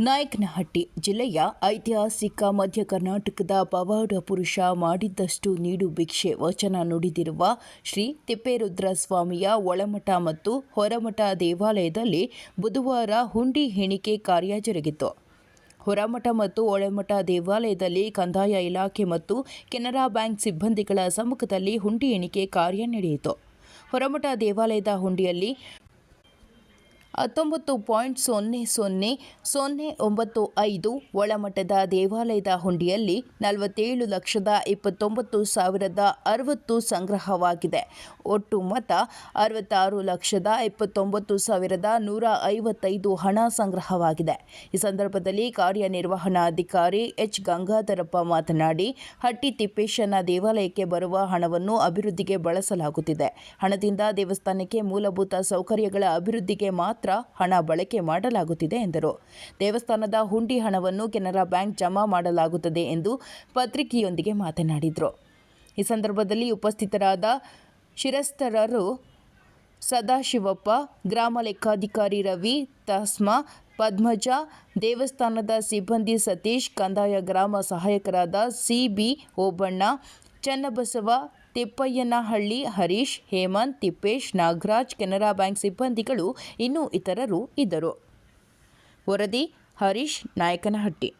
ನಾಯಕನಹಟ್ಟಿ ಜಿಲ್ಲೆಯ ಐತಿಹಾಸಿಕ ಮಧ್ಯ ಕರ್ನಾಟಕದ ಪವಾಡ ಪುರುಷ ಮಾಡಿದ್ದಷ್ಟು ನೀಡು ಭಿಕ್ಷೆ ವಚನ ನುಡಿದಿರುವ ಶ್ರೀ ತಿಪ್ಪೇರುದ್ರ ಸ್ವಾಮಿಯ ಒಳಮಠ ಮತ್ತು ಹೊರಮಠ ದೇವಾಲಯದಲ್ಲಿ ಬುಧವಾರ ಹುಂಡಿ ಹೆಣಿಕೆ ಕಾರ್ಯ ಜರುಗಿತು. ಹೊರಮಠ ಮತ್ತು ಒಳಮಠ ದೇವಾಲಯದಲ್ಲಿ ಕಂದಾಯ ಇಲಾಖೆ ಮತ್ತು ಕೆನರಾ ಬ್ಯಾಂಕ್ ಸಿಬ್ಬಂದಿಗಳ ಸಮ್ಮುಖದಲ್ಲಿ ಹುಂಡಿ ಎಣಿಕೆ ಕಾರ್ಯ ನಡೆಯಿತು. ಹೊರಮಠ ದೇವಾಲಯದ ಹುಂಡಿಯಲ್ಲಿ ಹತ್ತೊಂಬತ್ತು ಪಾಯಿಂಟ್ ಸೊನ್ನೆ ಸೊನ್ನೆ ಸೊನ್ನೆ ಒಂಬತ್ತು ಐದು ಒಳಮಟ್ಟದ ದೇವಾಲಯದ ಹುಂಡಿಯಲ್ಲಿ ನಲವತ್ತೇಳು ಲಕ್ಷದ ಇಪ್ಪತ್ತೊಂಬತ್ತು ಸಾವಿರದ ಅರವತ್ತು ಸಂಗ್ರಹವಾಗಿದೆ. ಒಟ್ಟು ಮೊತ್ತ ಅರವತ್ತಾರು ಲಕ್ಷದ ಇಪ್ಪತ್ತೊಂಬತ್ತು ಸಾವಿರದ ನೂರ ಐವತ್ತೈದು ಹಣ ಸಂಗ್ರಹವಾಗಿದೆ. ಈ ಸಂದರ್ಭದಲ್ಲಿ ಕಾರ್ಯನಿರ್ವಹಣಾಧಿಕಾರಿ ಎಚ್. ಗಂಗಾಧರಪ್ಪ ಮಾತನಾಡಿ ಹಟ್ಟಿ ತಿಪ್ಪೇಶನ ದೇವಾಲಯಕ್ಕೆ ಬರುವ ಹಣವನ್ನು ಅಭಿವೃದ್ಧಿಗೆ ಬಳಸಲಾಗುತ್ತಿದೆ. ಹಣದಿಂದ ದೇವಸ್ಥಾನಕ್ಕೆ ಮೂಲಭೂತ ಸೌಕರ್ಯಗಳ ಅಭಿವೃದ್ಧಿಗೆ ಮಾತ್ರ ಹಣ ಬಳಕೆ ಮಾಡಲಾಗುತ್ತಿದೆ ಎಂದರು. ದೇವಸ್ಥಾನದ ಹುಂಡಿ ಹಣವನ್ನು ಕೆನರಾ ಬ್ಯಾಂಕ್ ಜಮಾ ಮಾಡಲಾಗುತ್ತದೆ ಎಂದು ಪತ್ರಿಕೆಯೊಂದಿಗೆ ಮಾತನಾಡಿದರು. ಈ ಸಂದರ್ಭದಲ್ಲಿ ಉಪಸ್ಥಿತರಾದ ಶಿರಸ್ತರರು ಸದಾಶಿವಪ್ಪ, ಗ್ರಾಮ ಲೆಕ್ಕಾಧಿಕಾರಿ ರವಿ, ತಸ್ಮಾ, ಪದ್ಮಜ, ದೇವಸ್ಥಾನದ ಸಿಬ್ಬಂದಿ ಸತೀಶ್, ಕಂದಾಯ ಗ್ರಾಮ ಸಹಾಯಕರಾದ ಸಿಬಿ ಓಬಣ್ಣ, ಚನ್ನಬಸವ ತಿಪ್ಪಯ್ಯನಹಳ್ಳಿ ಹರೀಶ್ ಹೇಮಂತ್ ತಿಪ್ಪೇಶ್ ನಾಗರಾಜ್ ಕೆನರಾ ಬ್ಯಾಂಕ್ ಸಿಬ್ಬಂದಿಗಳು ಇನ್ನೂ ಇತರರು ಇದ್ದರು. ವರದಿ ಹರೀಶ್ ನಾಯಕನಹಟ್ಟಿ.